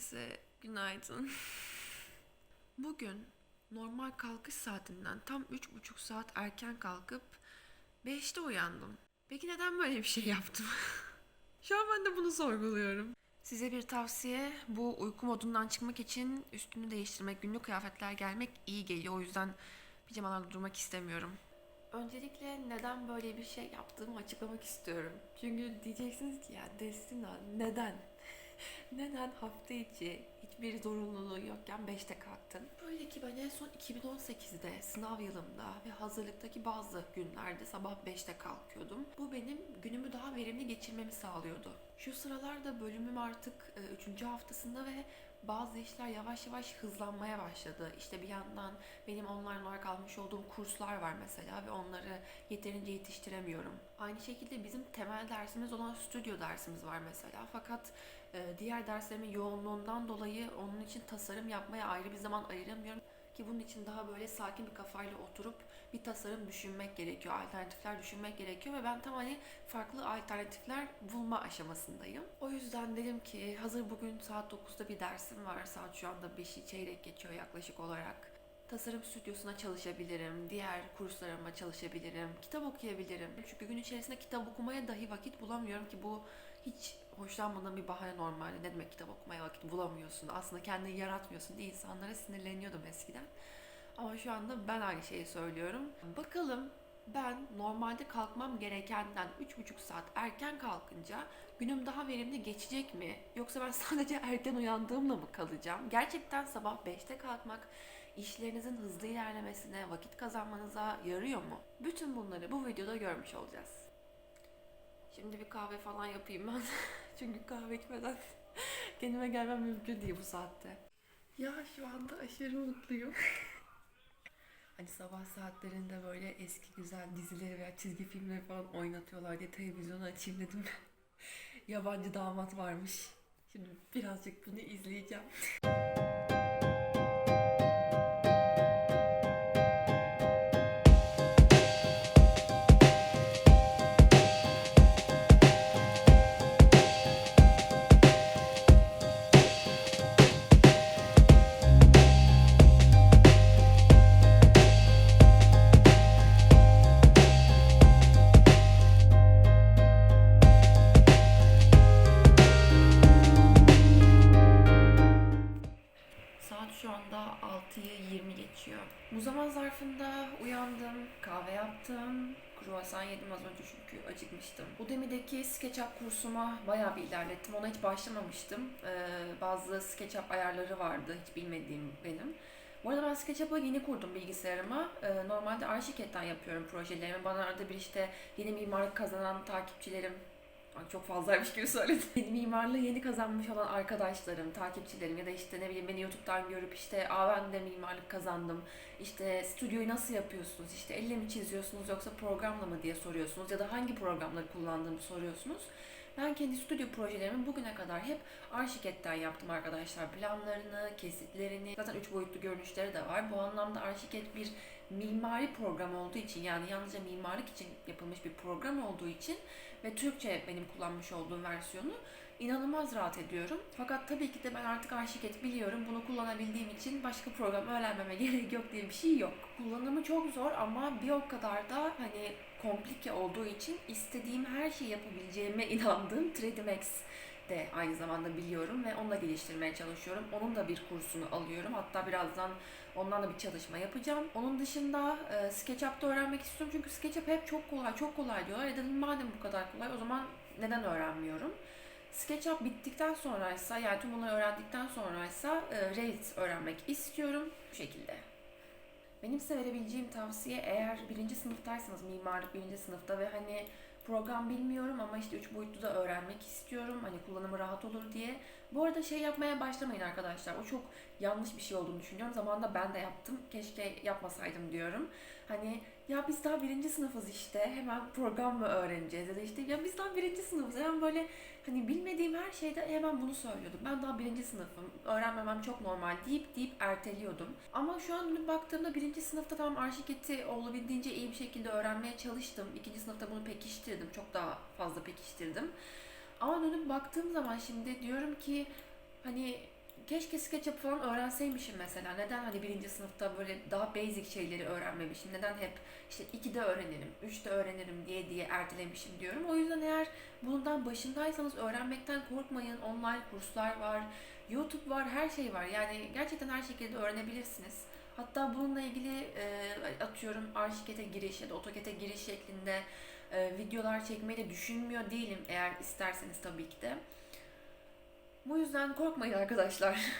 Herkese günaydın. Bugün normal kalkış saatinden tam üç buçuk saat erken kalkıp 5'te uyandım. Peki neden böyle bir şey yaptım? Şu an ben de bunu sorguluyorum. Size bir tavsiye bu uyku modundan çıkmak için üstünü değiştirmek, günlük kıyafetler gelmek iyi geliyor. O yüzden pijamalarla durmak istemiyorum. Öncelikle neden böyle bir şey yaptığımı açıklamak istiyorum. Çünkü diyeceksiniz ki ya Destina neden? Neden hafta içi hiçbir zorunluluğu yokken 5'te kalktın? Böyle ki ben en son 2018'de sınav yılımda ve hazırlıktaki bazı günlerde sabah 5'te kalkıyordum. Bu benim günümü daha verimli geçirmemi sağlıyordu. Şu sıralarda bölümüm artık 3. haftasında ve bazı işler yavaş yavaş hızlanmaya başladı. İşte bir yandan benim online olarak almış olduğum kurslar var mesela ve onları yeterince yetiştiremiyorum. Aynı şekilde bizim temel dersimiz olan stüdyo dersimiz var mesela. Fakat e, diğer derslerimin yoğunluğundan dolayı onun için tasarım yapmaya ayrı bir zaman ayıramıyorum ki bunun için daha böyle sakin bir kafayla oturup bir tasarım düşünmek gerekiyor, alternatifler düşünmek gerekiyor ve ben tam hani farklı alternatifler bulma aşamasındayım. O yüzden dedim ki hazır bugün saat 9'da bir dersim var. Saat şu anda 5'i çeyrek geçiyor yaklaşık olarak. Tasarım stüdyosuna çalışabilirim, diğer kurslarıma çalışabilirim, kitap okuyabilirim. Çünkü gün içerisinde kitap okumaya dahi vakit bulamıyorum ki bu hiç hoşlanmadığım bir bahane normalde. Ne demek kitap okumaya vakit bulamıyorsun? Aslında kendini yaratmıyorsun diye insanlara sinirleniyordum eskiden. Ama şu anda ben aynı şeyi söylüyorum. Bakalım ben normalde kalkmam gerekenden 3,5 saat erken kalkınca günüm daha verimli geçecek mi? Yoksa ben sadece erken uyandığımla mı kalacağım? Gerçekten sabah 5'te kalkmak işlerinizin hızlı ilerlemesine, vakit kazanmanıza yarıyor mu? Bütün bunları bu videoda görmüş olacağız. Şimdi bir kahve falan yapayım ben. Çünkü kahve içmeden kendime gelmem mümkün değil bu saatte. Ya şu anda aşırı mutluyum. hani sabah saatlerinde böyle eski güzel dizileri veya çizgi filmleri falan oynatıyorlar diye televizyonu açayım dedim. Yabancı damat varmış. Şimdi birazcık bunu izleyeceğim. 6'yı 20 geçiyor. Bu zaman zarfında uyandım, kahve yaptım, kruvasan yedim az önce çünkü acıkmıştım. Udemy'deki SketchUp kursuma bayağı bir ilerlettim. Ona hiç başlamamıştım. Ee, bazı SketchUp ayarları vardı hiç bilmediğim benim. Bu arada ben SketchUp'ı yeni kurdum bilgisayarıma. Ee, normalde Arşiket'ten yapıyorum projelerimi. Bana arada bir işte yeni mimarlık kazanan takipçilerim çok fazlaymış gibi söyledim. Mimarlığı yeni kazanmış olan arkadaşlarım, takipçilerim ya da işte ne bileyim beni YouTube'dan görüp işte aa ben de mimarlık kazandım. İşte stüdyoyu nasıl yapıyorsunuz? İşte elle mi çiziyorsunuz yoksa programla mı diye soruyorsunuz ya da hangi programları kullandığımı soruyorsunuz. Ben kendi stüdyo projelerimi bugüne kadar hep Arşiket'ten yaptım arkadaşlar. Planlarını, kesitlerini, zaten üç boyutlu görünüşleri de var. Bu anlamda Arşiket bir mimari program olduğu için yani yalnızca mimarlık için yapılmış bir program olduğu için ve Türkçe benim kullanmış olduğum versiyonu inanılmaz rahat ediyorum. Fakat tabii ki de ben artık Arşiket biliyorum. Bunu kullanabildiğim için başka program öğrenmeme gerek yok diye bir şey yok. Kullanımı çok zor ama bir o kadar da hani komplike olduğu için istediğim her şeyi yapabileceğime inandığım 3D Max de aynı zamanda biliyorum ve onu da geliştirmeye çalışıyorum. Onun da bir kursunu alıyorum. Hatta birazdan ondan da bir çalışma yapacağım. Onun dışında e, SketchUp'ta öğrenmek istiyorum. Çünkü SketchUp hep çok kolay, çok kolay diyorlar. Ya dedim madem bu kadar kolay o zaman neden öğrenmiyorum? SketchUp bittikten sonraysa yani tüm bunları öğrendikten sonraysa e, Revit öğrenmek istiyorum. Bu şekilde. Benim size verebileceğim tavsiye eğer birinci sınıftaysanız mimarlık birinci sınıfta ve hani program bilmiyorum ama işte üç boyutlu da öğrenmek istiyorum. Hani kullanımı rahat olur diye. Bu arada şey yapmaya başlamayın arkadaşlar. O çok yanlış bir şey olduğunu düşünüyorum. Zamanında ben de yaptım. Keşke yapmasaydım diyorum. Hani ya biz daha birinci sınıfız işte. Hemen program mı öğreneceğiz? Ya da işte ya biz daha birinci sınıfız. Hemen böyle hani bilmediğim her şeyde hemen bunu söylüyordum. Ben daha birinci sınıfım. Öğrenmemem çok normal deyip deyip erteliyordum. Ama şu an dönüp baktığımda birinci sınıfta tam arşiketi olabildiğince iyi bir şekilde öğrenmeye çalıştım. İkinci sınıfta bunu pekiştirdim. Çok daha fazla pekiştirdim. Ama dönüp baktığım zaman şimdi diyorum ki hani keşke SketchUp falan öğrenseymişim mesela. Neden hani birinci sınıfta böyle daha basic şeyleri öğrenmemişim? Neden hep işte 2'de öğrenirim, 3'te öğrenirim diye diye ertelemişim diyorum. O yüzden eğer bundan başındaysanız öğrenmekten korkmayın. Online kurslar var, YouTube var, her şey var. Yani gerçekten her şekilde öğrenebilirsiniz. Hatta bununla ilgili e, atıyorum Arşiket'e giriş ya da AutoCAD'e giriş şeklinde e, videolar çekmeyi de düşünmüyor değilim eğer isterseniz tabii ki de. Bu yüzden korkmayın arkadaşlar.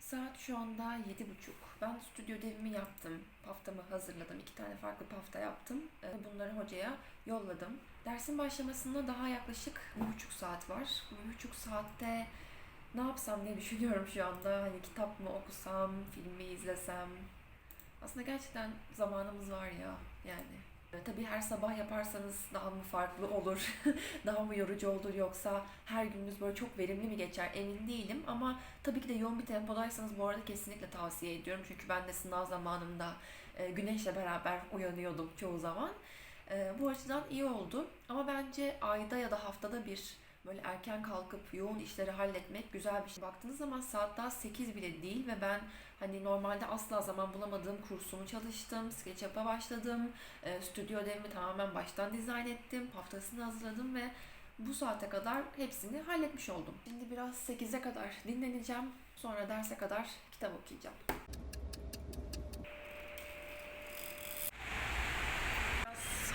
Saat şu anda yedi buçuk. Ben stüdyo ödevimi yaptım. Paftamı hazırladım. İki tane farklı pafta yaptım. Ee, Bunları hocaya yolladım. Dersin başlamasına daha yaklaşık bir buçuk saat var. Bu buçuk saatte ne yapsam diye düşünüyorum şu anda. Hani kitap mı okusam, filmi izlesem. Aslında gerçekten zamanımız var ya yani. E, Tabii her sabah yaparsanız daha mı farklı olur, daha mı yorucu olur yoksa her gününüz böyle çok verimli mi geçer emin değilim. Ama tabii ki de yoğun bir tempodaysanız bu arada kesinlikle tavsiye ediyorum. Çünkü ben de sınav zamanımda e, güneşle beraber uyanıyordum çoğu zaman. E, Bu açıdan iyi oldu. Ama bence ayda ya da haftada bir böyle erken kalkıp yoğun işleri halletmek güzel bir şey. Baktığınız zaman saat daha 8 bile değil ve ben hani normalde asla zaman bulamadığım kursumu çalıştım, SketchUp'a başladım, e, stüdyo ödevimi tamamen baştan dizayn ettim, haftasını hazırladım ve bu saate kadar hepsini halletmiş oldum. Şimdi biraz 8'e kadar dinleneceğim. Sonra derse kadar kitap okuyacağım.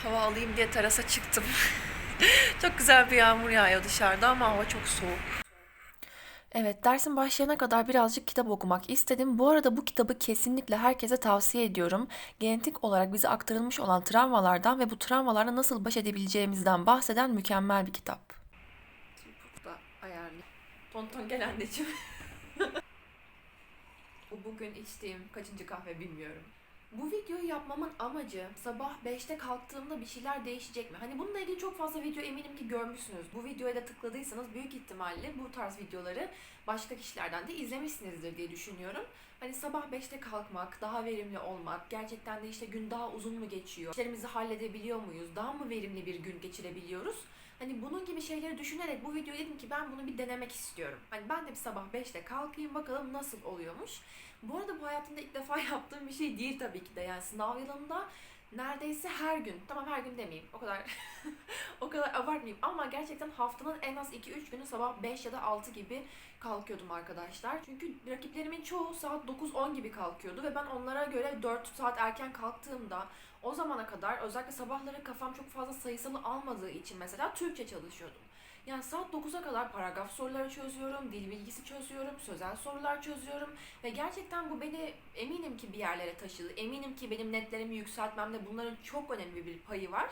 Hava alayım diye terasa çıktım. çok güzel bir yağmur yağıyor dışarıda ama hava çok soğuk. Evet, dersin başlayana kadar birazcık kitap okumak istedim. Bu arada bu kitabı kesinlikle herkese tavsiye ediyorum. Genetik olarak bize aktarılmış olan travmalardan ve bu travmalarla nasıl baş edebileceğimizden bahseden mükemmel bir kitap. Burada ayarlı. Tonton gel anneciğim. bu bugün içtiğim kaçıncı kahve bilmiyorum. Bu videoyu yapmamın amacı sabah 5'te kalktığımda bir şeyler değişecek mi? Hani bununla ilgili çok fazla video eminim ki görmüşsünüz. Bu videoya da tıkladıysanız büyük ihtimalle bu tarz videoları başka kişilerden de izlemişsinizdir diye düşünüyorum. Hani sabah 5'te kalkmak, daha verimli olmak, gerçekten de işte gün daha uzun mu geçiyor? İşlerimizi halledebiliyor muyuz? Daha mı verimli bir gün geçirebiliyoruz? Hani bunun gibi şeyleri düşünerek bu videoyu dedim ki ben bunu bir denemek istiyorum. Hani ben de bir sabah 5'te kalkayım bakalım nasıl oluyormuş. Bu arada bu hayatımda ilk defa yaptığım bir şey değil tabii ki de. Yani sınav yılında neredeyse her gün, tamam her gün demeyeyim o kadar o kadar abartmayayım ama gerçekten haftanın en az 2-3 günü sabah 5 ya da 6 gibi kalkıyordum arkadaşlar. Çünkü rakiplerimin çoğu saat 9-10 gibi kalkıyordu ve ben onlara göre 4 saat erken kalktığımda o zamana kadar özellikle sabahları kafam çok fazla sayısalı almadığı için mesela Türkçe çalışıyordum. Yani saat 9'a kadar paragraf soruları çözüyorum, dil bilgisi çözüyorum, sözel sorular çözüyorum ve gerçekten bu beni eminim ki bir yerlere taşıdı. Eminim ki benim netlerimi yükseltmemde bunların çok önemli bir payı var.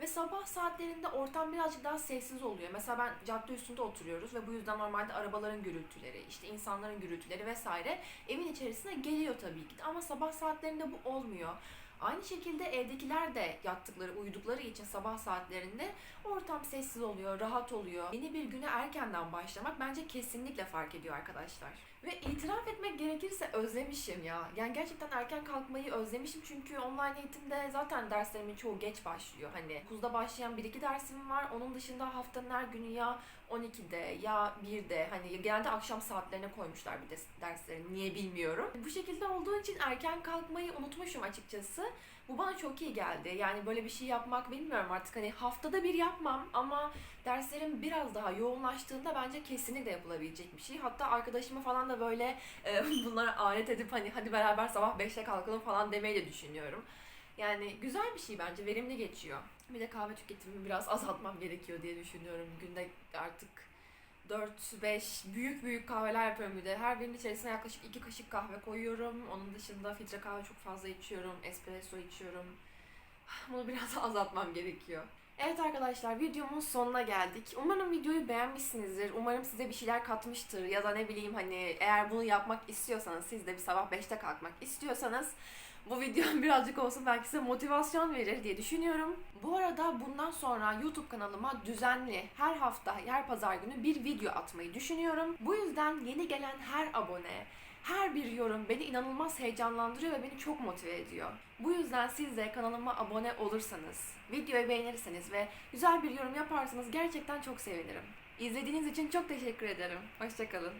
Ve sabah saatlerinde ortam birazcık daha sessiz oluyor. Mesela ben cadde üstünde oturuyoruz ve bu yüzden normalde arabaların gürültüleri, işte insanların gürültüleri vesaire evin içerisine geliyor tabii ki. Ama sabah saatlerinde bu olmuyor. Aynı şekilde evdekiler de yattıkları, uyudukları için sabah saatlerinde ortam sessiz oluyor, rahat oluyor. Yeni bir güne erkenden başlamak bence kesinlikle fark ediyor arkadaşlar. Ve itiraf etmek gerekirse özlemişim ya. Yani gerçekten erken kalkmayı özlemişim çünkü online eğitimde zaten derslerimin çoğu geç başlıyor. Hani 9'da başlayan 1-2 dersim var. Onun dışında haftanın her günü ya 12'de ya 1'de hani genelde akşam saatlerine koymuşlar bir de dersleri. Niye bilmiyorum. Bu şekilde olduğu için erken kalkmayı unutmuşum açıkçası. Bu bana çok iyi geldi. Yani böyle bir şey yapmak bilmiyorum artık hani haftada bir yapmam ama derslerim biraz daha yoğunlaştığında bence kesinlikle yapılabilecek bir şey. Hatta arkadaşımı falan da böyle e, bunlara alet edip hani hadi beraber sabah 5'te kalkalım falan demeyi de düşünüyorum. Yani güzel bir şey bence, verimli geçiyor. Bir de kahve tüketimimi biraz azaltmam gerekiyor diye düşünüyorum. Günde artık 4-5 büyük büyük kahveler yapıyorum bir de. Her birinin içerisine yaklaşık 2 kaşık kahve koyuyorum. Onun dışında filtre kahve çok fazla içiyorum. Espresso içiyorum. Bunu biraz azaltmam gerekiyor. Evet arkadaşlar videomun sonuna geldik. Umarım videoyu beğenmişsinizdir. Umarım size bir şeyler katmıştır. Ya da ne bileyim hani eğer bunu yapmak istiyorsanız siz de bir sabah 5'te kalkmak istiyorsanız bu video birazcık olsun belki size motivasyon verir diye düşünüyorum. Bu arada bundan sonra YouTube kanalıma düzenli her hafta, her pazar günü bir video atmayı düşünüyorum. Bu yüzden yeni gelen her abone, Her bir yorum beni inanılmaz heyecanlandırıyor ve beni çok motive ediyor. Bu yüzden siz de kanalıma abone olursanız, videoyu beğenirseniz ve güzel bir yorum yaparsanız gerçekten çok sevinirim. İzlediğiniz için çok teşekkür ederim. Hoşçakalın.